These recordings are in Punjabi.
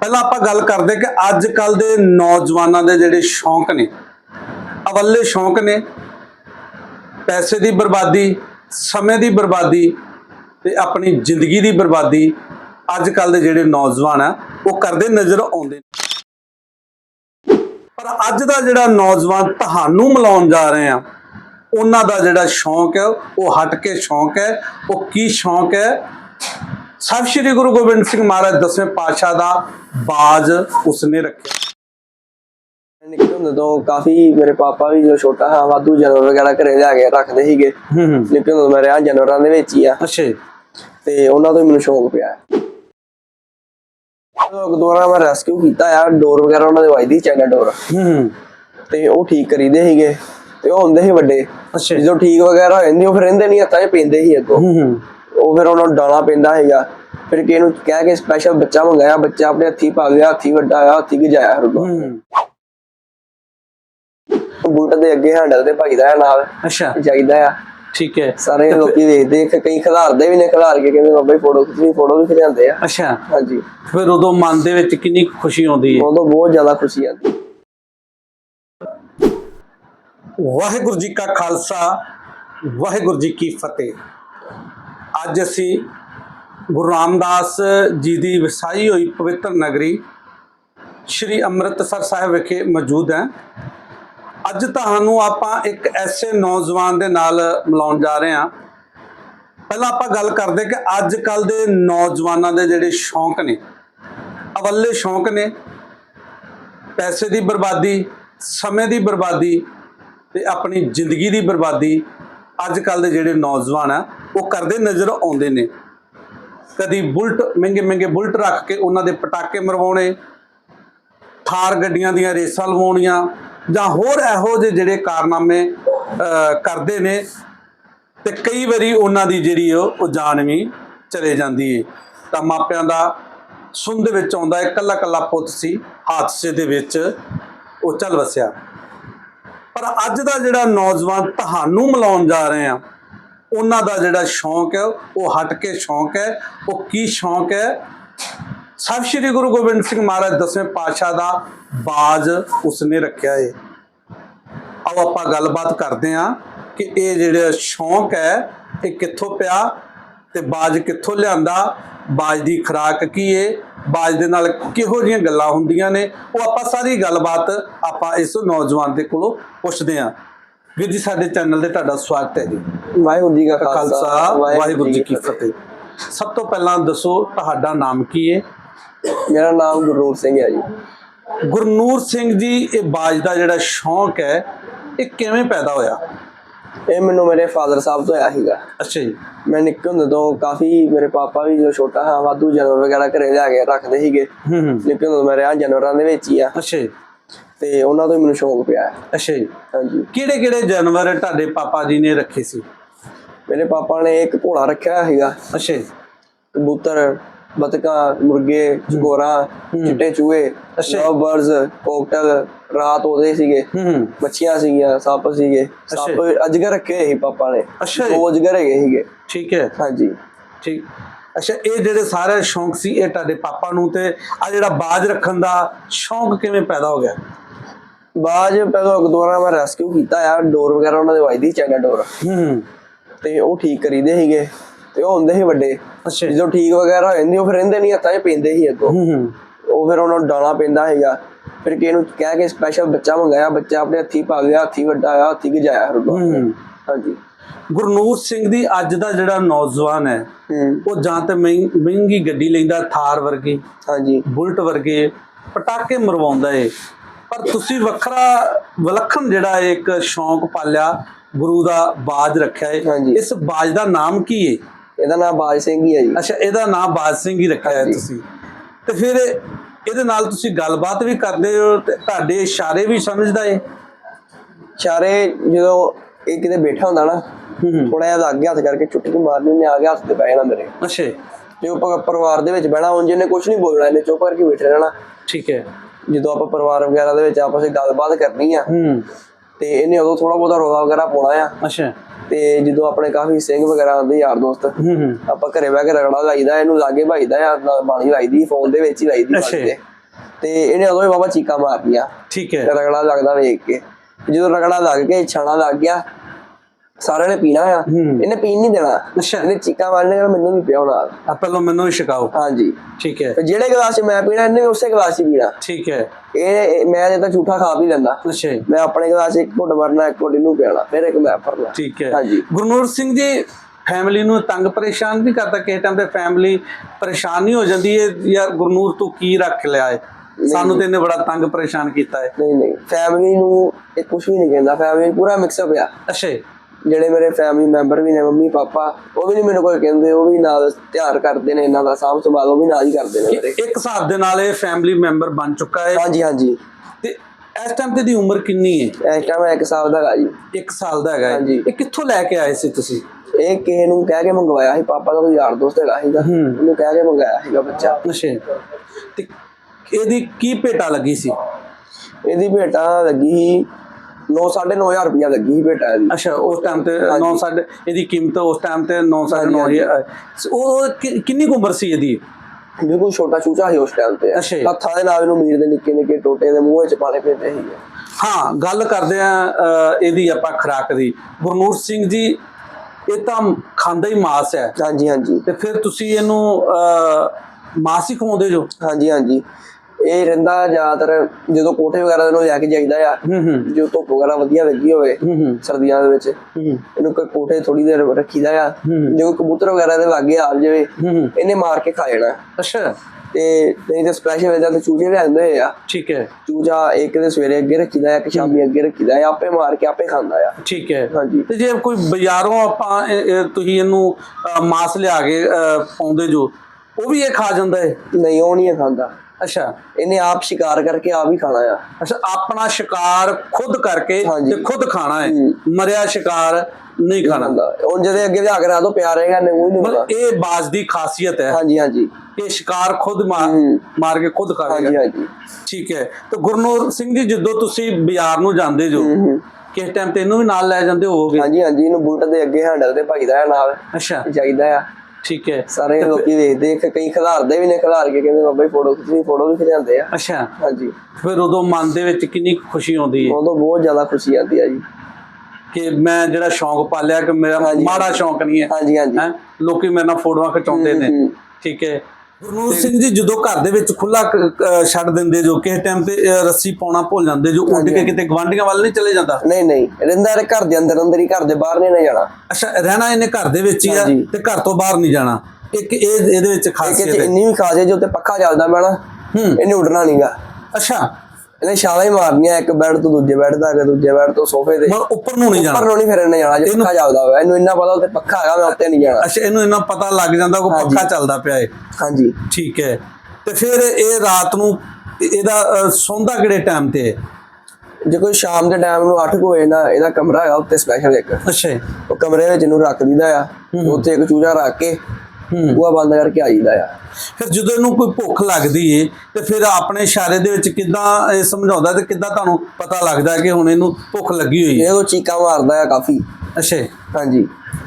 ਪਹਿਲਾਂ ਆਪਾਂ ਗੱਲ ਕਰਦੇ ਕਿ ਅੱਜ ਕੱਲ ਦੇ ਨੌਜਵਾਨਾਂ ਦੇ ਜਿਹੜੇ ਸ਼ੌਂਕ ਨੇ, ਅਵੱਲੇ ਸ਼ੌਂਕ ਨੇ, ਪੈਸੇ ਦੀ ਬਰਬਾਦੀ, ਸਮੇਂ ਦੀ ਬਰਬਾਦੀ ਤੇ ਆਪਣੀ ਜ਼ਿੰਦਗੀ ਦੀ ਬਰਬਾਦੀ ਅੱਜ ਕੱਲ ਦੇ ਜਿਹੜੇ ਨੌਜਵਾਨ ਆ, ਉਹ ਕਰਦੇ ਨਜ਼ਰ ਆਉਂਦੇ ਪਰ ਅੱਜ ਦਾ ਜਿਹੜਾ ਨੌਜਵਾਨ ਤੁਹਾਨੂੰ ਮਿਲਾਉਣ ਜਾ ਰਹੇ ਆ, ਉਹਨਾਂ ਦਾ ਜਿਹੜਾ ਸ਼ੌਂਕ ਹੈ ਉਹ ਹਟ ਕੇ ਸ਼ੌਂਕ ਹੈ, ਉਹ ਕੀ ਸ਼ੌਂਕ ਹੈ? ਸਭ ਸ਼੍ਰੀ ਗੁਰੂ ਗੋਬਿੰਦ ਸਿੰਘ ਮਹਾਰਾਜ ਦਸਵੇਂ ਪਾਤਸ਼ਾਹ ਦਾ ਬਾਜ ਉਸਨੇ ਰੱਖਿਆ। ਨਿੱਕੇ ਹੁੰਦੇ ਤੋਂ ਕਾਫੀ ਮੇਰੇ ਪਾਪਾ ਵੀ ਜਦੋਂ ਛੋਟਾ ਹਾਂ ਵਾਧੂ ਜਾਨਵਰ ਵਗੈਰਾ ਘਰੇ ਲਿਆ ਕੇ ਰੱਖਦੇ ਸੀਗੇ। ਹੂੰ ਨਿੱਕੇ ਹੁੰਦੇ ਮੈਂ ਰਿਹਾ ਜਾਨਵਰਾਂ ਦੇ ਵਿੱਚ ਹੀ ਆ। ਅੱਛਾ ਜੀ। ਤੇ ਉਹਨਾਂ ਤੋਂ ਹੀ ਮੈਨੂੰ ਸ਼ੌਂਕ ਪਿਆ। ਉਹ ਦੁਆਰਾ ਮੈਂ ਰੈਸਕਿਊ ਕੀਤਾ ਯਾਰ ਡੋਰ ਵਗੈਰਾ ਉਹਨਾਂ ਦੇ ਵੱਜਦੀ ਚੰਗਾ ਡੋਰ ਹੂੰ ਹੂੰ। ਤੇ ਉਹ ਠੀਕ ਕਰੀਦੇ ਸੀਗੇ। ਤੇ ਉਹ ਹੁੰਦੇ ਸੀ ਵੱਡੇ। ਅੱਛਾ ਜੀ। ਜਦੋਂ ਠੀਕ ਵਗੈਰਾ ਹੋ ਜਾਂਦੀ ਉਹ ਫਿਰ ਰਹਿੰਦੇ ਨਹੀਂ ਹੱਥਾਂ 'ਚ ਪੈਂਦੇ ਸੀ ਅੱਗੋਂ। ਹੂੰ ਹੂੰ। ਉਹ ਫਿਰ ਉਹਨਾਂ ਨੂੰ ਡਾਣਾ ਪੈਂਦਾ ਹੈਗਾ ਫਿਰ ਕਿਸੇ ਨੂੰ ਕਹਿ ਕੇ ਸਪੈਸ਼ਲ ਬੱਚਾ ਮੰਗਾਇਆ ਬੱਚਾ ਆਪਣੇ ਹੱਥੀ ਪਾ ਗਿਆ ਹੱਥੀ ਵੱਡਾ ਆ ਹੱਥੀ ਗਜਾਇਆ ਫਿਰ ਹੂੰ। ਹੂੰ ਬੂਟ ਦੇ ਅੱਗੇ ਹੈਂਡਲ ਤੇ ਭਾਈਦਾ ਆ ਨਾਲ ਅੱਛਾ। ਜਾਈਦਾ ਆ। ਠੀਕ ਹੈ। ਸਾਰੇ ਲੋਕੀ ਦੇਖਦੇ ਕਿ ਕਈ ਖਿਲਾਰਦੇ ਵੀ ਨੇ ਖਿਲਾਰ ਕੇ ਕਹਿੰਦੇ ਬਾਬਾ ਜੀ ਫੋਟੋ ਖਿੱਚਣੀ ਫੋਟੋ ਵੀ ਖਿਚਾਉਂਦੇ ਆ। ਅੱਛਾ। ਹਾਂਜੀ। ਫਿਰ ਉਦੋਂ ਮਨ ਦੇ ਵਿੱਚ ਕਿੰਨੀ ਖੁਸ਼ੀ ਆਉਂਦੀ ਹੈ? ਉਦੋਂ ਬਹੁਤ ਜ਼ਿਆਦਾ ਖੁਸ਼ੀ ਆਉਂਦੀ ਵਾਹਿਗੁਰੂ ਜੀ ਕਾ ਖਾਲਸਾ ਵਾਹਿਗੁਰੂ ਜੀ ਕੀ ਫਤਿਹ। ਅੱਜ ਅਸੀਂ ਗੁਰੂ ਰਾਮਦਾਸ ਜੀ ਦੀ ਵਸਾਈ ਹੋਈ ਪਵਿੱਤਰ ਨਗਰੀ ਸ਼੍ਰੀ ਅੰਮ੍ਰਿਤਸਰ ਸਾਹਿਬ ਵਿਖੇ ਮੌਜੂਦ ਹੈ। ਅੱਜ ਤੁਹਾਨੂੰ ਆਪਾਂ ਇੱਕ ਐਸੇ ਨੌਜਵਾਨ ਦੇ ਨਾਲ ਮਿਲਾਉਣ ਜਾ ਰਹੇ ਹਾਂ। ਪਹਿਲਾਂ ਆਪਾਂ ਗੱਲ ਕਰਦੇ ਕਿ ਅੱਜ ਕੱਲ ਦੇ ਨੌਜਵਾਨਾਂ ਦੇ ਜਿਹੜੇ ਸ਼ੌਂਕ ਨੇ, ਅਵੱਲੇ ਸ਼ੌਂਕ ਨੇ, ਪੈਸੇ ਦੀ ਬਰਬਾਦੀ, ਸਮੇਂ ਦੀ ਬਰਬਾਦੀ ਤੇ ਆਪਣੀ ਜ਼ਿੰਦਗੀ ਦੀ ਬਰਬਾਦੀ ਅੱਜ ਕੱਲ ਦੇ ਜਿਹੜੇ ਨੌਜਵਾਨ ਆ, ਉਹ ਕਰਦੇ ਨਜ਼ਰ ਆਉਂਦੇ ਨੇ। ਕਦੀ ਬੁਲਟ, ਮਹਿੰਗੇ ਮਹਿੰਗੇ ਬੁਲਟ ਰੱਖ ਕੇ ਉਹਨਾਂ ਦੇ ਪਟਾਕੇ ਮਰਵਾਉਣੇ, ਥਾਰ ਗੱਡੀਆਂ ਦੀਆਂ ਰੇਸਾਂ ਲਵਾਉਣੀਆਂ, ਜਾਂ ਹੋਰ ਇਹੋ ਜਿਹੇ ਜਿਹੜੇ ਕਾਰਨਾਮੇ ਕਰਦੇ ਨੇ, ਤੇ ਕਈ ਵਾਰੀ ਉਹਨਾਂ ਦੀ ਜਿਹੜੀ ਉਹ ਉਹ ਜਾਨ ਵੀ ਚਲੇ ਜਾਂਦੀ ਹੈ ਤਾਂ ਮਾਪਿਆਂ ਦਾ ਸੁਣ ਦੇ ਵਿੱਚ ਆਉਂਦਾ ਇਕੱਲਾ ਇਕੱਲਾ ਪੁੱਤ ਸੀ, ਹਾਦਸੇ ਦੇ ਵਿੱਚ ਉਹ ਚੱਲ ਵਸਿਆ। ਪਰ ਅੱਜ ਦਾ ਜਿਹੜਾ ਨੌਜਵਾਨ ਤੁਹਾਨੂੰ ਮਿਲਾਉਣ ਜਾ ਰਹੇ ਆ ਉਹਨਾਂ ਦਾ ਜਿਹੜਾ ਸ਼ੌਂਕ ਹੈ, ਉਹ ਹਟ ਕੇ ਸ਼ੌਂਕ ਹੈ। ਉਹ ਕੀ ਸ਼ੌਂਕ ਹੈ? ਸਭ ਸ਼੍ਰੀ ਗੁਰੂ ਗੋਬਿੰਦ ਸਿੰਘ ਮਹਾਰਾਜ ਦਸਵੇਂ ਪਾਤਸ਼ਾਹ ਦਾ ਬਾਜ ਉਸਨੇ ਰੱਖਿਆ ਹੈ ਆਓ ਆਪਾਂ ਗੱਲਬਾਤ ਕਰਦੇ ਹਾਂ ਕਿ ਇਹ ਜਿਹੜਾ ਸ਼ੌਂਕ ਹੈ, ਇਹ ਕਿੱਥੋਂ ਪਿਆ ਤੇ ਬਾਜ ਕਿੱਥੋਂ ਲਿਆਂਦਾ? ਬਾਜ ਦੀ ਖੁਰਾਕ ਕੀ ਹੈ ਬਾਜ ਦੇ ਨਾਲ ਕਿਹੋ ਜਿਹੀਆਂ ਗੱਲਾਂ ਹੁੰਦੀਆਂ ਨੇ? ਉਹ ਆਪਾਂ ਸਾਰੀ ਗੱਲਬਾਤ ਆਪਾਂ ਇਸ ਨੌਜਵਾਨ ਦੇ ਕੋਲੋਂ ਪੁੱਛਦੇ ਹਾਂ। ਵੀਰ ਜੀ ਸਾਡੇ ਚੈਨਲ ਤੇ ਤੁਹਾਡਾ ਸਵਾਗਤ ਹੈ ਜੀ। ਵਾਹਿਗੁਰੂ ਜੀ ਕਾ ਖਾਲਸਾ ਵਾਹਿਗੁਰੂ ਜੀ ਕੀ ਫਤਿਹ। ਸਭ ਤੋਂ ਪਹਿਲਾਂ ਦੱਸੋ ਤੁਹਾਡਾ ਨਾਮ ਕੀ ਹੈ? ਮੇਰਾ ਨਾਮ ਗੁਰਨੂਰ ਸਿੰਘ ਹੈ ਜੀ। ਗੁਰਨੂਰ ਸਿੰਘ ਜੀ ਇਹ ਬਾਜ ਦਾ ਜਿਹੜਾ ਸ਼ੌਂਕ ਹੈ ਇਹ ਕਿਵੇਂ ਪੈਦਾ ਹੋਇਆ? ਇਹ ਮੈਨੂੰ ਮੇਰੇ ਫਾਦਰ ਸਾਹਿਬ ਤੋਂ ਆਇਆ ਸੀਗਾ। ਅੱਛਾ ਜੀ। ਮੈਂ ਨਿੱਕੇ ਹੁੰਦੇ ਤੋਂ ਕਾਫੀ ਮੇਰੇ ਪਾਪਾ ਵੀ ਜਦੋਂ ਛੋਟਾ ਹਾਂ ਵਾਧੂ ਜਾਨਵਰ ਵਗੈਰਾ ਘਰੇ ਲਿਆ ਕੇ ਰੱਖਦੇ ਸੀਗੇ। ਹੂੰ ਹੂੰ। ਨਿੱਕੇ ਹੁੰਦੇ ਮੈਂ ਰਿਹਾ ਜਾਨਵਰਾਂ ਦੇ ਵਿੱਚ ਹੀ ਆ। ਅੱਛਾ ਜੀ। ਤੇ ਉਹਨਾਂ ਤੋਂ ਹੀ ਮੈਨੂੰ ਸ਼ੌਂਕ ਪਿਆ ਹੈ। ਅੱਛਾ ਜੀ। ਹਾਂਜੀ। ਕਿਹੜੇ ਕਿਹੜੇ ਜਾਨਵਰ ਤੁਹਾਡੇ ਪਾਪਾ ਜੀ ਨੇ ਰੱਖੇ ਸੀ? ਮੇਰੇ ਪਾਪਾ ਨੇ ਇੱਕ ਘੋੜਾ ਰੱਖਿਆ ਹੋਇਆ ਸੀਗਾ। ਅੱਛਾ ਜੀ। ਕਬੂਤਰ ਬਤਕਾਂ ਮੁਰਗੇ ਚਕੋਰਾ ਚਿੱਟੇ ਚੂਹੇ ਅੱਛਾ। ਲਵ ਬਰਡਸ ਕੋਕਟਲ ਰਾਤ ਉਹਦੇ ਸੀਗੇ। ਹੂੰ। ਮੱਛੀਆਂ ਸੀਗੀਆਂ ਸੱਪ ਸੀਗੇ। ਅੱਛਾ। ਸੱਪ ਅਜਗਰ ਰੱਖੇ ਹੋਏ ਸੀ ਪਾਪਾ ਨੇ। ਅੱਛਾ ਜੀ। ਦੋ ਅਜਗਰ ਹੈਗੇ ਸੀਗੇ। ਠੀਕ ਹੈ। ਹਾਂਜੀ। ਠੀਕ। ਅੱਛਾ ਇਹ ਜਿਹੜੇ ਸਾਰੇ ਸ਼ੌਂਕ ਸੀ ਇਹ ਤੁਹਾਡੇ ਪਾਪਾ ਨੂੰ ਤੇ ਆ ਜਿਹੜਾ ਬਾਜ ਰੱਖਣ ਦਾ ਸ਼ੌਂਕ ਕਿਵੇਂ ਪੈਦਾ ਹੋ ਗਿਆ? ਬਾਅਦ 'ਚ ਪਹਿਲਾਂ ਇੱਕ ਦੋ ਵਾਰ ਮੈਂ ਰੈਸਕਿਊ ਕੀਤਾ ਯਾਰ ਡੋਰ ਵਗੈਰਾ ਉਹਨਾਂ ਦੇ ਵੱਜਦੀ ਚੰਗਾ ਡੋਰ ਹੂੰ। ਤੇ ਉਹ ਠੀਕ ਕਰੀਦੇ ਸੀਗੇ ਤੇ ਉਹ ਹੁੰਦੇ ਸੀ ਵੱਡੇ। ਅੱਛਾ। ਜਦੋਂ ਠੀਕ ਵਗੈਰਾ ਹੋ ਜਾਂਦੀ ਉਹ ਫਿਰ ਰਹਿੰਦੇ ਨਹੀਂ ਹੱਥਾਂ 'ਚ ਪੈਂਦੇ ਸੀ ਅੱਗੋਂ। ਹੂੰ ਹੂੰ। ਉਹ ਫਿਰ ਉਹਨਾਂ ਨੂੰ ਡਾਣਾ ਪੈਂਦਾ ਹੈਗਾ ਫਿਰ ਕਿਸੇ ਨੂੰ ਕਹਿ ਕੇ ਸਪੈਸ਼ਲ ਬੱਚਾ ਮੰਗਾਇਆ ਬੱਚਾ ਆਪਣੇ ਹੱਥੀ ਪਾ ਗਿਆ ਹੱਥੀ ਵੱਡਾ ਆ ਹੱਥੀ ਗਜਾਇਆ। ਹੂੰ। ਹਾਂਜੀ। ਗੁਰਨੂਰ ਸਿੰਘ ਦੀ ਅੱਜ ਦਾ ਜਿਹੜਾ ਨੌਜਵਾਨ ਹੈ। ਉਹ ਜਾਂ ਤੇ ਮਹਿੰ- ਮਹਿੰਗੀ ਗੱਡੀ ਲੈਂਦਾ ਥਾਰ ਵਰਗੀ ਹਾਂਜੀ। ਬੁਲਟ ਵਰਗੇ ਪਟਾਕੇ ਮਰਵਾਉਂਦਾ ਏ। ਪਰ ਤੁਸੀਂ ਵੱਖਰਾ ਵਿਲੱਖਣ ਜਿਹੜਾ ਇੱਕ ਸ਼ੌਂਕ ਪਾਲਿਆ ਗੁਰੂ ਦਾ ਬਾਜ ਰੱਖਿਆ ਹਾਂਜੀ। ਇਸ ਬਾਜ ਦਾ ਨਾਮ ਕੀ ਏ? ਇਹਦਾ ਨਾਮ ਬਾਜ ਸਿੰਘ ਹੀ ਹੈ ਜੀ। ਅੱਛਾ ਇਹਦਾ ਨਾਮ ਬਾਜ ਸਿੰਘ ਹੀ ਰੱਖਿਆ ਹੈ ਹਾਂਜੀ। ਤੁਸੀਂ। ਤੇ ਫਿਰ ਇਹਦੇ ਨਾਲ ਤੁਸੀਂ ਗੱਲਬਾਤ ਵੀ ਕਰਦੇ ਹੋ ਤੇ ਤੁਹਾਡੇ ਇਸ਼ਾਰੇ ਵੀ ਸਮਝਦਾ ਏ? ਚਾਰੇ ਜਦੋਂ ਇਹ ਕਿਤੇ ਬੈਠਾ ਹੁੰਦਾ ਨਾ ਹੂੰ ਹੂੰ। ਥੋੜਾ ਜਿਹਾ ਅੱਗੇ ਹੱਥ ਕਰਕੇ ਚੁੱਟਕੀ ਮਾਰਨੀ ਉਹਨੇ ਆ ਗਿਆ ਹੱਥ ਤੇ ਬਹਿ ਜਾਣਾ ਮੇਰੇ। ਅੱਛਾ। ਜੇ ਉਹ ਪ- ਪਰਿਵਾਰ ਦੇ ਵਿੱਚ ਬਹਿਣਾ ਉਂਝ ਇਹਨੇ ਕੁਝ ਨਹੀਂ ਬੋਲਣਾ ਇਹਨੇ ਚੁੱਪ ਕਰਕੇ ਬੈਠੇ ਰਹਿਣਾ। ਠੀਕ ਹੈ। ਜਦੋਂ ਆਪਾਂ ਪਰਿਵਾਰ ਵਗੈਰਾ ਦੇ ਵਿੱਚ ਆਪਸ ਵਿੱਚ ਗੱਲਬਾਤ ਕਰਨੀ ਆ ਹੂੰ। ਤੇ ਇਹਨੇ ਉਦੋਂ ਥੋੜਾ ਬਹੁਤਾ ਰੋਲਾ ਵਗੈਰਾ ਪਾਉਣਾ ਆ। ਅੱਛਾ। ਤੇ ਜਦੋਂ ਆਪਣੇ ਕਾਫੀ ਸਿੰਘ ਵਗੈਰਾ ਆਉਂਦੇ ਯਾਰ ਦੋਸਤ ਹੂੰ ਹੂੰ। ਆਪਾਂ ਘਰੇ ਬਹਿ ਕੇ ਰਗੜਾ ਲਾਈਦਾ ਇਹਨੂੰ ਲਾਗੇ ਭਾਈਦਾ ਆ ਨਾਲ ਬਾਣੀ ਲਾਈਦੀ ਫੋਨ ਦੇ ਵਿੱਚ ਹੀ ਲਾਈਦੀ ਬਾਣੀ ਤੇ। ਤੇ ਇਹਨੇ ਉਦੋਂ ਹੀ ਬਾਬਾ ਚੀਕਾਂ ਮਾਰਨੀਆਂ। ਠੀਕ ਹੈ। ਰਗੜਾ ਲੱਗਦਾ ਵੇਖ ਕੇ। ਜਦੋਂ ਰਗੜਾ ਲੱਗ ਗਿਆ ਛਾਣਾ ਲੱਗ ਗਿਆ ਸਾਰਿਆਂ ਨੇ ਪੀਣਾ ਆ। ਹੂੰ। ਇਹਨੇ ਪੀਣ ਨਹੀਂ ਦੇਣਾ। ਅੱਛਾ। ਇਹਨੇ ਚੀਕਾਂ ਮਾਰਨੇ ਕਹਿੰਦਾ ਮੈਨੂੰ ਵੀ ਪਿਓ ਨਾਲ ਆ ਪਹਿਲਾਂ ਮੈਨੂੰ ਵੀ ਛਕਾਓ। ਹਾਂਜੀ। ਠੀਕ ਹੈ। ਤੇ ਜਿਹੜੇ ਗਲਾਸ 'ਚ ਮੈਂ ਪੀਣਾ ਇਹਨੇ ਵੀ ਉਸੇ ਗਲਾਸ 'ਚ ਹੀ ਪੀਣਾ। ਠੀਕ ਹੈ। ਇਹ ਇਹ- ਮੈਂ ਜੇ ਤਾਂ ਝੂਠਾ ਖਾ ਵੀ ਲੈਂਦਾ। ਅੱਛਾ ਜੀ, ਮੈਂ ਆਪਣੇ ਗਲਾਸ 'ਚ ਇੱਕ ਘੁੱਟ ਵਰਨਾ ਇੱਕ ਘੁੱਟ ਇਹਨੂੰ ਪਿਆਣਾ ਫਿਰ ਇੱਕ ਮੈਂ ਭਰਨਾ। ਠੀਕ ਹੈ। ਹਾਂਜੀ। ਗੁਰਨੂਰ ਸਿੰਘ ਜੀ ਫੈਮਿਲੀ ਨੂੰ ਤੰਗ ਪਰੇਸ਼ਾਨ ਨਹੀਂ ਕਰਦਾ? ਕਿਸੇ ਟਾਈਮ ਤੇ ਫੈਮਿਲੀ ਪਰੇਸ਼ਾਨ ਨਹੀਂ ਹੋ ਜਾਂਦੀ ਹੈ ਯਾਰ ਗੁਰਨੂਰ ਤੂੰ ਕੀ ਰੱਖ ਲਿਆ ਹੈ ਸਾਨੂੰ ਤੇ ਇਹਨੇ ਬੜਾ ਤੰਗ ਪਰੇਸ਼ਾਨ ਕੀਤਾ ਹੈ ਨਹੀਂ ਨਹੀਂ। ਫੈਮਿਲੀ ਨੂੰ ਇਹ ਕੁਝ ਵੀ ਨਹੀਂ ਕਹਿੰਦਾ। ਫੈਮਿਲੀ ਪੂਰਾ ਮਿਕਸ ਅਪ ਆ। ਅੱਛਾ ਜੀ, ਜਿਹੜੇ ਮੇਰੇ ਫੈਮਿਲੀ ਮੈਂਬਰ ਵੀ ਨੇ ਮੰਮੀ ਪਾਪਾ ਉਹ ਵੀ ਨਹੀਂ ਮੈਨੂੰ ਕੋਈ ਕਹਿੰਦੇ ਉਹ ਵੀ ਨਾਲ ਧਿਆਨ ਕਰਦੇ ਨੇ ਇਹਨਾਂ ਦਾ ਸਾਂਭ ਸੰਭਾਲ ਉਹ ਵੀ ਨਾਲ ਹੀ ਕਰਦੇ ਨੇ ਮੇਰੇ। ਇੱਕ ਹਿਸਾਬ ਦੇ ਨਾਲ ਇਹ ਫੈਮਿਲੀ ਮੈਂਬਰ ਬਣ ਚੁੱਕਾ ਹੈ। ਹਾਂਜੀ ਹਾਂਜੀ। ਤੇ ਇਸ ਟਾਈਮ ਤੇ ਦੀ ਉਮਰ ਕਿੰਨੀ ਹੈ? ਇਸ ਟਾਈਮ ਇੱਕ ਸਾਲ ਦਾ ਹੈਗਾ ਜੀ। ਇੱਕ ਸਾਲ ਦਾ ਹੈਗਾ। ਇਹ ਕਿੱਥੋਂ ਲੈ ਕੇ ਆਏ ਸੀ ਤੁਸੀਂ? ਇਹ ਕਿਸੇ ਨੂੰ ਕਹਿ ਕੇ ਮੰਗਵਾਇਆ ਸੀ ਪਾਪਾ ਦਾ ਕੋਈ ਯਾਰ ਦੋਸਤ ਹੈਗਾ ਸੀਗਾ। ਉਹਨੂੰ ਕਹਿ ਕੇ ਮੰਗਾਇਆ ਸੀਗਾ ਬੱਚਾ। ਅੱਛਾ। ਤੇ ਇਹਦੀ ਕੀ ਭੇਟਾ ਲੱਗੀ ਸੀ? ਇਹਦੀ ਭੇਟਾ ਲੱਗੀ ਸੀ 9 9500 ਰੁਪਇਆ ਲੱਗੀ ਸੀ ਭੇਟਾ ਦੀ ਅੱਛਾ ਉਸ ਟਾਈਮ ਤੇ 9 ਸਾਢੇ ਇਹਦੀ ਕੀਮਤ ਉਸ ਟਾਈਮ ਤੇ 9 ਸਾਢੇ 9 ਉਹ ਕਿੰਨੀ ਕੁ ਉਮਰ ਸੀ ਇਹਦੀ? ਬਿਲਕੁਲ ਛੋਟਾ ਚੂਚਾ ਸੀ ਉਸ ਟਾਈਮ ਤੇ। ਹੱਥਾਂ ਦੇ ਨਾਲ ਇਹਨੂੰ ਮੀਰ ਦੇ ਨਿੱਕੇ ਨਿੱਕੇ ਟੋਟੇ ਦੇ ਮੂੰਹ ਵਿੱਚ ਪਾਣੇ ਪੈਂਦੇ ਸੀ। ਹਾਂ ਗੱਲ ਕਰਦੇ ਆ ਇਹਦੀ ਆਪਾਂ ਖੁਰਾਕ ਦੀ। ਗੁਰਨੂਰ ਸਿੰਘ ਜੀ ਇਹ ਤਾਂ ਖਾਂਦਾ ਹੀ ਮਾਸ ਹੈ। ਹਾਂਜੀ ਹਾਂਜੀ। ਤੇ ਫਿਰ ਤੁਸੀਂ ਇਹਨੂੰ ਅਹ, ਮਾਸ ਹੀ ਖਵਾਉਂਦੇ ਜੋ? ਹਾਂਜੀ ਹਾਂਜੀ। ਇਹ ਰਹਿੰਦਾ ਜ਼ਿਆਦਾਤਰ ਜਦੋਂ ਕੋਠੇ ਵਗੈਰਾ ਨੂੰ ਲੈ ਕੇ ਜਾਈਦਾ ਆ ਜੋ ਧੁੱਪ ਵਗੈਰਾ ਵਧੀਆ ਲੱਗੀ ਹੋਵੇ ਸਰਦੀਆਂ ਦੇ ਵਿੱਚ ਇਹਨੂੰ ਕੋਈ ਕੋਠੇ ਥੋੜੀ ਦੇਰ ਰੱਖੀਦਾ ਆ ਹੂੰ। ਜੇ ਕੋਈ ਕਬੂਤਰ ਵਗੈਰਾ ਦੇ ਲਾਗੇ ਆ ਜਾਵੇ ਇਹਨੇ ਮਾਰ ਕੇ ਖਾ ਜਾਣਾ। ਅੱਛਾ। ਤੇ ਨਹੀਂ ਤੇ ਸਪੈਸ਼ਲ ਇਹਦਾ ਤੇ ਚੂਚੇ ਵੀ ਆਉਂਦੇ ਆ। ਠੀਕ ਹੈ। ਚੂਚਾ ਇੱਕ ਦੇ ਸਵੇਰੇ ਅੱਗੇ ਰੱਖੀਦਾ ਆ ਇੱਕ ਸ਼ਾਮੀ ਅੱਗੇ ਰੱਖੀਦਾ ਆ ਆਪੇ ਮਾਰ ਕੇ ਆਪੇ ਖਾਂਦਾ ਆ। ਠੀਕ ਹੈ। ਹਾਂਜੀ। ਤੇ ਜੇ ਕੋਈ ਬਾਜ਼ਾਰੋਂ ਆਪਾਂ ਤੁਸੀਂ ਇਹਨੂੰ ਮਾਸ ਲਿਆ ਕੇ ਪਾਉਂਦੇ ਜੋ ਉਹ ਵੀ ਇਹ ਖਾ ਜਾਂਦਾ ਹੈ ਨਹੀਂ ਉਹ ਨਹੀਂ ਖਾਂਦਾ। ਅੱਛਾ ਇਹਨੇ ਆਪ ਸ਼ਿਕਾਰ ਕਰਕੇ ਆਪ ਹੀ ਖਾਣਾ ਆ। ਅੱਛਾ ਆਪਣਾ ਸ਼ਿਕਾਰ ਖੁਦ ਕਰਕੇ ਹਾਂਜੀ। ਤੇ ਖੁਦ ਖਾਣਾ ਹੈ। ਮਰਿਆ ਸ਼ਿਕਾਰ ਨਹੀਂ ਖਾਣਾ। ਖਾਂਦਾ ਉਹ ਜਿਹਦੇ ਅੱਗੇ ਲਿਆ ਕੇ ਰੱਖ ਦੋ ਪਿਆ ਰਹੇਗਾ ਨਹੀਂ ਉਹ ਨਹੀਂ ਹੁੰਦਾ ਮਤਲਬ ਇਹ ਬਾਜ਼ ਦੀ ਖਾਸੀਅਤ ਹੈ। ਹਾਂਜੀ ਹਾਂਜੀ। ਕਿ ਸ਼ਿਕਾਰ ਖੁਦ ਮਾਰ ਹੂੰ। ਮਾਰ ਕੇ ਖੁਦ ਹਾਂਜੀ ਹਾਂਜੀ। ਠੀਕ ਹੈ। ਤੇ ਗੁਰਨੂਰ ਸਿੰਘ ਜੀ ਜਦੋਂ ਤੁਸੀਂ ਬਾਜ਼ਾਰ ਨੂੰ ਜਾਂਦੇ ਜੋ ਹੂੰ, ਹੂੰ। ਕਿਸ ਟਾਈਮ ਤੇ ਇਹਨੂੰ ਵੀ ਨਾਲ ਲੈ ਜਾਂਦੇ ਹੋਵੋਗੇ ਹਾਂਜੀ ਹਾਂਜੀ। ਇਹਨੂੰ ਬੁਲਟ ਦੇ ਅੱਗੇ ਹੈਂਡਲ ਤੇ ਭਜਦਾ ਆ ਨਾਲ ਅੱਛਾ। ਜਾਈਦਾ ਆ। ਠੀਕ ਹੈ। ਸਾਰੇ ਲੋਕੀ ਵੇਖਦੇ ਕਿ ਕਈ ਖਿਲਾਰਦੇ ਵੀ ਨੇ ਖਿਲਾਰ ਕੇ ਕਹਿੰਦੇ ਬਾਬਾ ਜੀ ਫੋਟੋ ਖਿੱਚਣੀ ਫੋਟੋ ਵੀ ਖਿਚਾਉਂਦੇ ਆ। ਅੱਛਾ। ਹਾਂਜੀ। ਫਿਰ ਉਦੋਂ ਮਨ ਦੇ ਵਿੱਚ ਕਿੰਨੀ ਖੁਸ਼ੀ ਆਉਂਦੀ ਹੈ? ਉਦੋਂ ਬਹੁਤ ਜ਼ਿਆਦਾ ਖੁਸ਼ੀ ਆਉਂਦੀ ਆ ਜੀ। ਕਿ ਮੈਂ ਜਿਹੜਾ ਸ਼ੌਂਕ ਪਾਲਿਆ ਕਿ ਮੇਰਾ। ਮਾੜਾ ਸ਼ੌਂਕ ਨਹੀਂ ਹੈ। ਹਾਂਜੀ ਹਾਂਜੀ। ਲੋਕੀ ਮੇਰੇ ਨਾਲ ਫੋਟੋਆਂ ਖਿਚਾਉਂਦੇ ਨੇ। ਠੀਕ ਹੈ। ਗੁਰਨੂਰ ਸਿੰਘ ਜੀ ਜਦੋਂ ਘਰ ਦੇ ਵਿੱਚ ਖੁੱਲਾ ਛੱਡ ਦਿੰਦੇ ਜੋ ਕਿਸੇ ਟਾਈਮ ਤੇ ਰੱਸੀ ਪਾਉਣਾ ਭੁੱਲ ਜਾਂਦੇ ਜੋ ਉੱਡ ਕੇ ਕਿਤੇ ਗਵਾਂਢੀਆਂ ਵੱਲ ਨਹੀਂ ਚਲੇ ਜਾਂਦਾ? ਨਹੀਂ ਨਹੀਂ। ਰਹਿੰਦਾ ਇਹਦੇ ਘਰ ਦੇ ਅੰਦਰ ਅੰਦਰ ਹੀ ਘਰ ਦੇ ਬਾਹਰ ਨਹੀਂ ਨਾ ਜਾਣਾ। ਅੱਛਾ ਰਹਿਣਾ ਇਹਨੇ ਘਰ ਦੇ ਵਿੱਚ ਹੀ ਆ। ਤੇ ਘਰ ਤੋਂ ਬਾਹਰ ਨਹੀਂ ਜਾਣਾ। ਇੱਕ ਇਹ ਇਹਦੇ ਵਿੱਚ ਕਿ ਖਾਸੀਅਤ ਹੈ। ਇੰਨੀ ਵੀ ਖਾਸੇ ਜੋ ਤੇ ਪੱਖਾ ਚੱਲਦਾ ਪੈਣਾ ਹੂੰ। ਇਹਨੇ ਉੱਡਣਾ ਨਹੀਂਗਾ ਅੱਛਾ। ਇਹਨੇ ਛਾਲਾਂ ਹੀ ਮਾਰਨੀਆਂ ਇੱਕ ਬੈੱਡ ਤੋਂ ਦੂਜੇ ਬੈੱਡ ਤੱਕ ਦੂਜੇ ਬੈੱਡ ਤੋਂ ਸੋਫੇ ਤੇ। ਮਤਲਬ ਉੱਪਰ ਨੂੰ ਨਹੀਂ ਉੱਪਰ ਜਾਣਾ ਨੂੰ ਨਹੀਂ ਫਿਰ ਇਹਨੇ ਜਾਣਾ ਜੇ ਪੱਖਾ ਚੱਲਦਾ ਹੋਵੇ। ਇਹਨੂੰ ਇੰਨਾ ਪਤਾ ਉੱਤੇ ਪੱਖਾ ਹੈਗਾ ਮੈਂ ਉੱਤੇ ਨਹੀਂ ਜਾਣਾ। ਅੱਛਾ ਇਹਨੂੰ ਇੰਨਾ ਪਤਾ ਲੱਗ ਜਾਂਦਾ ਕੋਈ ਪੱਖਾ ਚੱਲਦਾ ਪਿਆ ਹੈ ਹਾਂਜੀ। ਠੀਕ ਹੈ। ਤੇ ਫਿਰ ਇਹ ਰਾਤ ਨੂੰ ਇਹਦਾ ਅਹ, ਸੌਂਦਾ ਕਿਹੜੇ ਟਾਈਮ ਤੇ? ਹੈ? ਜੇ ਕੋਈ ਸ਼ਾਮ ਦੇ ਟਾਈਮ ਨੂੰ 8 ਵਜੇ ਨਾ ਇਹਦਾ ਕਮਰਾ ਹੈਗਾ ਉੱਤੇ ਸਪੈਸ਼ਲ ਇੱਕ। ਅੱਛਾ। ਉਹ ਕਮਰੇ ਵਿੱਚ ਇਹਨੂੰ ਰੱਖ ਦਿੰਦਾ ਆ। ਉੱਥੇ ਇੱਕ ਚੂਜਾ ਰੱਖ ਕੇ ਬੂਹਾ ਬੰਦ ਕਰਕੇ ਆ ਜਾਂਦਾ ਆ। ਫਿਰ ਜਦੋਂ ਇਹਨੂੰ ਕੋਈ ਭੁੱਖ ਲੱਗਦੀ ਏ ਤੇ ਫਿਰ ਆਪਣੇ ਇਸ਼ਾਰੇ ਦੇ ਵਿੱਚ ਕਿੱਦਾਂ ਇਹ ਸਮਝਾਉਂਦਾ ਤੇ ਕਿੱਦਾਂ ਤੁਹਾਨੂੰ ਪਤਾ ਲੱਗਦਾ ਕਿ ਹੁਣ ਇਹਨੂੰ ਭੁੱਖ ਲੱਗੀ ਹੋਈ ਹੈ ਇਹ ਉਹ ਚੀਕਾਂ ਮਾਰਦਾ ਆ ਕਾਫੀ। ਅੱਛਾ। ਹਾਂਜੀ।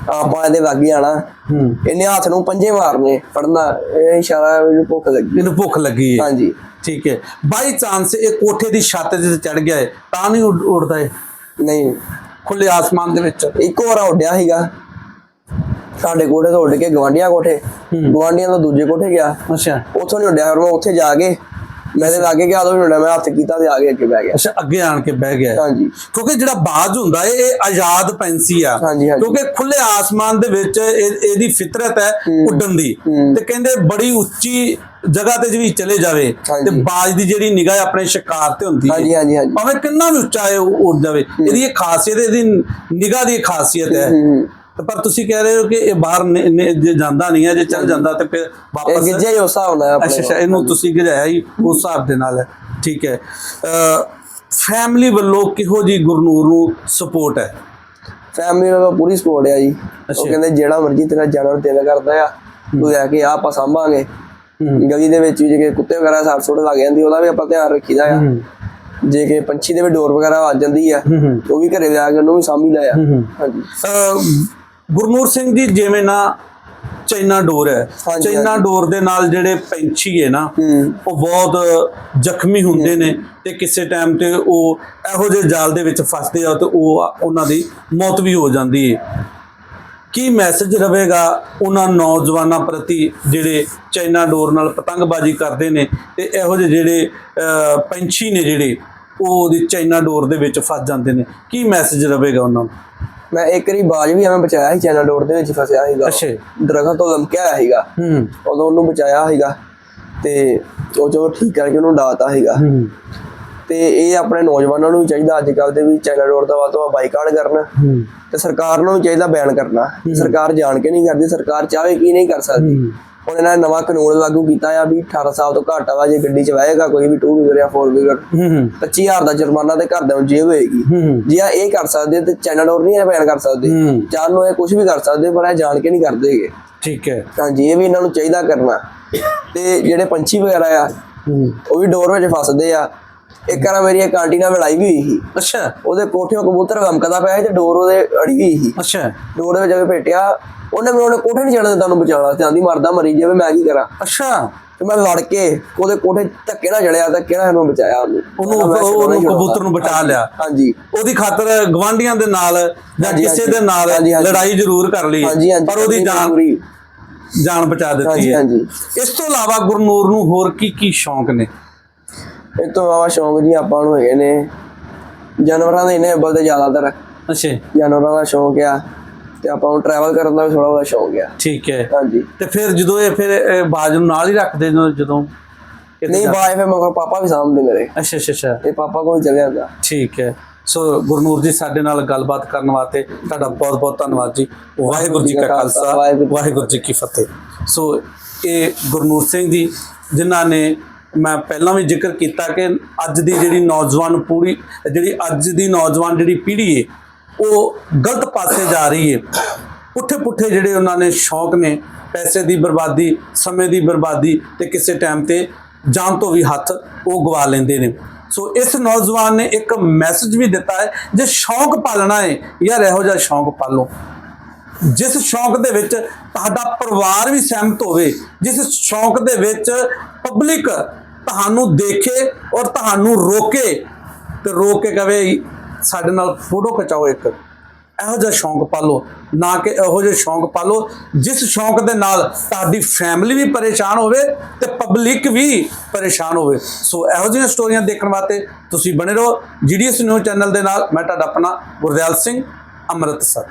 ਆਪਾਂ ਇਹਦੇ ਲਾਗੇ ਆਣਾ ਹੂੰ। ਇਹਨੇ ਹੱਥ ਨੂੰ ਪੰਜੇ ਮਾਰਨੇ ਫੜਨਾ ਇਹ ਇਸ਼ਾਰਾ ਇਹਨੂੰ ਭੁੱਖ ਲੱਗੀ। ਇਹਨੂੰ ਭੁੱਖ ਲੱਗੀ ਹੈ ਹਾਂਜੀ। ਠੀਕ ਹੈ ਬਾਈ ਚਾਂਸ ਇਹ ਕੋਠੇ ਦੀ ਛੱਤ ਤੇ ਚੜ ਗਿਆ ਹੈ ਤਾਂ ਨਹੀਂ ਉੱਡ- ਉੱਡਦਾ ਹੈ ਨਹੀਂ। ਖੁੱਲੇ ਆਸਮਾਨ ਦੇ ਵਿੱਚ। ਇੱਕੋ ਵਾਰ ਉੱਡਿਆ ਸੀਗਾ। ਸਾਡੇ ਕੋਠੇ ਤੋਂ ਉੱਡ ਕੇ ਗਵਾਂਢੀਆਂ ਕੋਠੇ ਗਵਾਂਢੀਆਂ ਤੋਂ ਦੂਜੇ ਕੋਠੇ ਗਿਆ। ਅੱਛਾ। ਉੱਥੋਂ ਨਹੀਂ ਉੱਡਿਆ ਫਿਰ ਮੈਂ ਉੱਥੇ ਜਾ ਕੇ ਮੈਂ ਤੇ ਲਾਗੇ ਗਿਆ ਵੀ ਉੱਡਿਆ ਮੈਂ ਹੱਥ ਕੀਤਾ ਤੇ ਆ ਕੇ ਅੱਗੇ ਬਹਿ ਗਿਆ। ਅੱਛਾ ਅੱਗੇ ਆਣ ਕੇ ਬਹਿ ਗਿਆ। ਹਾਂਜੀ। ਕਿਉਂਕਿ ਜਿਹੜਾ ਬਾਜ ਹੁੰਦਾ ਇਹ ਆਜ਼ਾਦ ਪੈਂਸੀ ਆ। ਕਿਉਂਕਿ ਖੁੱਲੇ ਆਸਮਾਨ ਦੇ ਵਿੱਚ ਇਹ- ਇਹਦੀ ਫਿਤਰਤ ਹੈ ਉੱਡਣ ਦੀ। ਤੇ ਕਹਿੰਦੇ ਬੜੀ ਉੱਚੀ ਜਗ੍ਹਾ ਤੇ ਵੀ ਚਲੇ ਜਾਵੇ। ਤੇ ਬਾਜ ਦੀ ਜਿਹੜੀ ਨਿਗਾਹ ਆਪਣੇ ਸ਼ਿਕਾਰ ਤੇ ਹੁੰਦੀ ਹੈ ਹਾਂਜੀ ਹਾਂਜੀ ਭਾਵੇਂ ਕਿੰਨਾ ਵੀ ਉੱਚਾ ਹੈ ਉਹ ਉੱਡ ਜਾਵੇ। ਇਹਦੀ ਇਹ ਖਾਸੀਅਤ ਇਹਦੀ ਨਿਗਾਹ ਦੀ ਖਾਸੀਅਤ ਹੈ। ਤੇ ਪਰ ਤੁਸੀਂ ਕਹਿ ਰਹੇ ਹੋ ਕਿ ਇਹ ਬਾਹਰ ਨ- ਨ- ਜੇ ਜਾਂਦਾ ਨਹੀਂ ਹੈ ਜੇ ਚੱਲ ਜਾਂਦਾ ਤੇ ਫਿਰ ਇਹ ਵਾਪਸ ਗਿੱਜੇ ਹੀ ਉਸ ਹੁੰਦਾ ਹੈ ਅੱਛਾ ਆਪਣੇ ਅੱਛਾ ਇਹਨੂੰ ਤੁਸੀਂ ਗਿਰਾਇਆ ਹੀ ਉਸ ਹਿਸਾਬ ਦੇ ਨਾਲ ਹੈ। ਠੀਕ ਹੈ। ਫੈਮਿਲੀ ਵੱਲੋਂ ਕਿਹੋ ਜੀ ਗੁਰਨੂਰ ਨੂੰ ਸਪੋਰਟ ਹੈ? ਫੈਮਿਲੀ ਵੱਲੋਂ ਪੂਰੀ ਸਪੋਰਟ ਹੈ ਜੀ। ਉਹ ਕਹਿੰਦੇ ਜਿਹੜਾ ਮਰਜ਼ੀ ਤੇਰਾ ਜਾਨਵਰ ਦਿਲ ਕਰਦਾ ਆ। ਤੂੰ ਲੈ ਕੇ ਆ ਆਪਾਂ ਸਾਂਭਾਂਗੇ। ਗਲੀ ਦੇ ਵਿੱਚ ਵੀ ਜੇ ਕੁੱਤੇ ਵਗੈਰਾ ਸੱਟ ਸੁੱਟ ਲੱਗ ਜਾਂਦੀ ਉਹਦਾ ਵੀ ਆਪਾਂ ਧਿਆਨ ਰੱਖੀਦਾ ਆ। ਜੇ ਕਿ ਪੰਛੀ ਦੇ ਵੀ ਡੋਰ ਵਗੈਰਾ ਵੱਜ ਜਾਂਦੀ ਆ ਉਹ ਵੀ ਘਰੇ ਜਾ ਕੇ ਉਹਨੂੰ ਵੀ ਸਾਂਭੀਦਾ ਆ। ਹਾਂਜੀ। ਅਹ ਗੁਰਨੂਰ ਸਿੰਘ ਜੀ ਜਿਵੇਂ ਨਾ ਚਾਈਨਾ ਡੋਰ ਹੈ ਹਾਂਜੀ, ਚਾਈਨਾ ਡੋਰ ਦੇ ਨਾਲ ਜਿਹੜੇ ਪੰਛੀ ਹੈ ਨਾ ਹੂੰ। ਉਹ ਬਹੁਤ ਜ਼ਖਮੀ ਹੁੰਦੇ ਨੇ ਤੇ ਕਿਸੇ ਟਾਈਮ ਤੇ ਉਹ ਇਹੋ ਜਿਹੇ ਜਾਲ ਦੇ ਵਿੱਚ ਫਸਦੇ ਆ ਤੇ ਉਹ ਉਹਨਾਂ ਦੀ ਮੌਤ ਵੀ ਹੋ ਜਾਂਦੀ ਹੈ। ਕੀ ਮੈਸੇਜ ਰਹੇਗਾ ਉਹਨਾਂ ਨੌਜਵਾਨਾਂ ਪ੍ਰਤੀ ਜਿਹੜੇ ਚਾਈਨਾ ਡੋਰ ਨਾਲ ਪਤੰਗਬਾਜ਼ੀ ਕਰਦੇ ਨੇ ਤੇ ਇਹੋ ਜਿਹੇ ਜਿਹੜੇ ਅਹ, ਪੰਛੀ ਨੇ ਜਿਹੜੇ ਉਹ ਉਹਦੀ ਚਾਈਨਾ ਡੋਰ ਦੇ ਵਿੱਚ ਫਸ ਜਾਂਦੇ ਨੇ? ਕੀ ਮੈਸੇਜ ਰਹੇਗਾ ਉਹਨਾਂ ਨੂੰ? ਮੈਂ ਇੱਕ ਵਾਰੀ ਬਾਜ ਵੀ ਐਵੇਂ ਬਚਾਇਆ ਸੀ ਚੈਨਲ ਡੋਰ ਦੇ ਵਿੱਚ ਫਸਿਆ ਸੀਗਾ। ਅੱਛਾ। ਦਰਖਤ ਤੋਂ ਲਮਕਿਆ ਹੋਇਆ ਸੀਗਾ। ਹੂੰ। ਉਦੋਂ ਉਹਨੂੰ ਬਚਾਇਆ ਸੀਗਾ ਤੇ ਉਹ ਜੋ ਠੀਕ ਕਰਕੇ ਉਹਨੂੰ ਡਾਤਾ ਸੀਗਾ। ਹੂੰ। ਤੇ ਇਹ ਆਪਣੇ ਨੌਜਵਾਨਾਂ ਨੂੰ ਵੀ ਚਾਹੀਦਾ ਅੱਜ ਕੱਲ ਦੇ ਵੀ ਚੈਨਲ ਰੋਡ ਦਾ ਵੱਧ ਬਾਈਕਾਟ ਕਰਨਾ। ਹੂੰ। ਤੇ ਸਰਕਾਰ ਨੂੰ ਵੀ ਚਾਹੀਦਾ ਬੈਨ ਕਰਨਾ। ਸਰਕਾਰ ਜਾਣ ਕੇ ਨਹੀਂ ਕਰਦੀ ਸਰਕਾਰ ਚਾਹੇ ਕੀ ਨਹੀਂ ਕਰ ਸਕਦੀ। ਹੁਣ ਇਹਨਾਂ ਨੇ ਨਵਾਂ ਕਾਨੂੰਨ ਲਾਗੂ ਕੀਤਾ ਆ ਵੀ 18 ਸਾਲ ਤੋਂ ਘੱਟ ਆ ਜੇ ਗੱਡੀ ਚਲਾਏਗਾ ਕੋਈ ਵੀ 2 ਵੀਲਰ ਜਾਂ 4 ਵੀਲਰ ਹੂੰ 25000 ਦਾ ਜੁਰਮਾਨਾ ਤੇ ਘਰ ਦੇ ਨੂੰ ਜੇਬ ਹੋਏਗੀ। ਜੇ ਆ ਇਹ ਕਰ ਸਕਦੇ ਤੇ ਚੈਨਲ ਰੋਡ ਨਹੀਂ ਬੈਨ ਕਰ ਸਕਦੇ। ਹੂੰ। ਚਾਰ ਨੂੰ ਇਹ ਕੁਝ ਵੀ ਕਰ ਸਕਦੇ ਪਰ ਇਹ ਜਾਣ ਕੇ ਨਹੀਂ ਕਰਦੇਗੇ ਠੀਕ ਹੈ। ਹਾਂਜੀ ਇਹ ਵੀ ਇਹਨਾਂ ਨੂੰ ਚਾਹੀਦਾ ਕਰਨਾ। ਤੇ ਜਿਹੜੇ ਪੰਛੀ ਵਗੈਰਾ ਆ ਉਹ ਵੀ ਡੋਰ ਵਿੱਚ ਫਸਦੇ ਆ। ਇੱਕ ਵਾਰ ਮੇਰੀ ਇੱਕ ਆਂਟੀ ਨਾਲ ਲੜਾਈ ਵੀ ਹੋਈ ਸੀ। ਅੱਛਾ। ਉਹਦੇ ਕੋਠਿਓਂ ਕਬੂਤਰ ਲਮਕਦਾ ਪਿਆ ਸੀ ਤੇ ਡੋਰ ਉਹਦੇ ਅੜੀ ਹੋਈ ਸੀ। ਅੱਛਾ। ਡੋਰ ਦੇ ਵਿੱਚ ਜਦੋਂ ਭੇਟਿਆ। ਉਹਨੇ ਮੈਨੂੰ ਉਹਨੇ ਕੋਠੇ ਨਹੀਂ ਚੜਨ ਦਿੱਤਾ ਉਹਨੂੰ ਬਚਾਉਣਾ ਤੇ ਆਂਦੀ ਮਰਦਾ ਮਰੀ ਜਾਵੇ ਮੈਂ ਕੀ ਕਰਾਂ। ਅੱਛਾ। ਤੇ ਮੈਂ ਲੜ ਕੇ ਉਹਦੇ ਕੋਠੇ ਧੱਕੇ ਨਾਲ ਜੜਿਆ ਤਾਂ ਕਿਹੜਾ ਇਹਨੂੰ ਬਚਾਇਆ ਉਹਨੂੰ। ਉਹਨੂੰ। ਕਬੂਤਰ ਨੂੰ ਬਚਾ ਲਿਆ। ਹਾਂਜੀ। ਉਹਦੀ ਖਾਤਰ ਗਵਾਂਢੀਆਂ ਦੇ ਨਾਲ ਜਾਂ ਕਿਸੇ। ਦੇ ਨਾਲ। ਲੜਾਈ ਜ਼ਰੂਰ ਕਰ ਲਈ। ਪਰ ਉਹਦੀ ਜਾਨ। ਜਾਨ ਬਚਾ ਦਿੱਤੀ ਹਾਂਜੀ ਹੈ। ਹਾਂਜੀ। ਇਸ ਤੋਂ ਇਲਾਵਾ ਗੁਰਨੂਰ ਨੂੰ ਹੋਰ ਕੀ ਕੀ ਸ਼ੌਂਕ ਨੇ? ਇਹ ਤੋਂ ਇਲਾਵਾ ਸ਼ੌਂਕ ਜੀ ਆਪਾਂ ਨੂੰ ਹੈਗੇ ਨੇ। ਜਾਨਵਰਾਂ ਦੇ ਇਹਨੇ ਅੱਬਲ ਤੇ ਜ਼ਿਆਦਾਤਰ। ਅੱਛਾ। ਜਾਨਵਰਾਂ ਦਾ ਸ਼ੌਂਕ ਆ ਤੇ ਆਪਾਂ ਨੂੰ ਟਰੈਵਲ ਕਰਨ ਦਾ ਵੀ ਥੋੜਾ ਬਹੁਤਾ ਸ਼ੌਂਕ ਆ। ਠੀਕ ਹੈ। ਹਾਂਜੀ। ਤੇ ਫਿਰ ਜਦੋਂ ਇਹ ਫਿਰ ਇਹ ਬਾਜ ਨੂੰ ਨਾਲ ਹੀ ਰੱਖਦੇ ਨੇ ਜਦੋਂ ਨਹੀਂ ਜਾ- ਬਾਏ ਫਿਰ ਮਗਰ ਪਾਪਾ ਵੀ ਸਾਂਭਦੇ ਮੇਰੇ। ਅੱਛਾ ਅੱਛਾ ਅੱਛਾ। ਇਹ ਪਾਪਾ ਕੋਲ ਚਲੇ ਜਾਂਦਾ। ਠੀਕ ਹੈ। ਸੋ ਗੁਰਨੂਰ ਜੀ ਸਾਡੇ ਨਾਲ ਗੱਲਬਾਤ ਕਰਨ ਵਾਸਤੇ ਤੁਹਾਡਾ ਬਹੁਤ ਬਹੁਤ ਧੰਨਵਾਦ ਜੀ। ਵਾਹਿਗੁਰੂ ਜੀ ਕਾ ਖਾਲਸਾ ਵਾਹਿਗੁਰੂ ਜੀ ਕੀ ਫਤਿਹ। ਸੋ ਇਹ ਗੁਰਨੂਰ ਸਿੰਘ ਜੀ ਜਿਨ੍ਹਾਂ ਨੇ ਮੈਂ ਪਹਿਲਾਂ ਵੀ ਜ਼ਿਕਰ ਕੀਤਾ ਕਿ ਅੱਜ ਦੀ ਜਿਹੜੀ ਨੌਜਵਾਨ ਪੂਰੀ, ਜਿਹੜੀ ਅੱਜ ਦੀ ਨੌਜਵਾਨ ਜਿਹੜੀ ਪੀੜ੍ਹੀ ਹੈ ਉਹ ਗਲਤ ਪਾਸੇ ਜਾ ਰਹੀ ਹੈ ਪੁੱਠੇ ਪੁੱਠੇ ਜਿਹੜੇ ਉਹਨਾਂ ਨੇ ਸ਼ੌਂਕ ਨੇ, ਪੈਸੇ ਦੀ ਬਰਬਾਦੀ, ਸਮੇਂ ਦੀ ਬਰਬਾਦੀ ਤੇ ਕਿਸੇ ਟਾਈਮ ਤੇ ਜਾਨ ਤੋਂ ਵੀ ਹੱਥ ਉਹ ਗਵਾ ਲੈਂਦੇ ਨੇ। ਸੋ ਇਸ ਨੌਜਵਾਨ ਨੇ ਇੱਕ ਮੈਸੇਜ ਵੀ ਦਿੱਤਾ ਹੈ, ਜੇ ਸ਼ੌਂਕ ਪਾਲਣਾ ਹੈ ਯਾਰ ਇਹੋ ਜਿਹਾ ਸ਼ੌਕ ਪਾਲੋ। ਜਿਸ ਸ਼ੌਂਕ ਦੇ ਵਿੱਚ ਤੁਹਾਡਾ ਪਰਿਵਾਰ ਵੀ ਸਹਿਮਤ ਹੋਵੇ, ਜਿਸ ਸ਼ੌਂਕ ਦੇ ਵਿੱਚ ਪਬਲਿਕ ਤੁਹਾਨੂੰ ਦੇਖੇ ਔਰ ਤੁਹਾਨੂੰ ਰੋਕੇ ਤੇ ਰੋਕ ਕੇ ਕਵੇ ਸਾਡੇ ਨਾਲ ਫੋਟੋ ਖਿਚਾਓ ਇੱਕ। ਇਹੋ ਜਿਹਾ ਸ਼ੌਂਕ ਪਾਲੋ, ਨਾ ਕਿ ਇਹੋ ਜਿਹੇ ਸ਼ੌਂਕ ਪਾਲੋ, ਜਿਸ ਸ਼ੌਂਕ ਦੇ ਨਾਲ ਤੁਹਾਡੀ ਫੈਮਿਲੀ ਵੀ ਪਰੇਸ਼ਾਨ ਹੋਵੇ ਤੇ ਪਬਲਿਕ ਵੀ ਪਰੇਸ਼ਾਨ ਹੋਵੇ। ਸੋ ਇਹੋ ਜਿਹੀਆਂ ਸਟੋਰੀਆਂ ਦੇਖਣ ਵਾਸਤੇ ਤੁਸੀਂ ਬਣੇ ਰਹੋ ਜੀਡੀਐਸ ਨਿਊਜ਼ ਚੈਨਲ ਦੇ ਨਾਲ। ਮੈਂ ਤੁਹਾਡਾ ਆਪਣਾ ਗੁਰਦਿਆਲ ਸਿੰਘ, ਅੰਮ੍ਰਿਤਸਰ।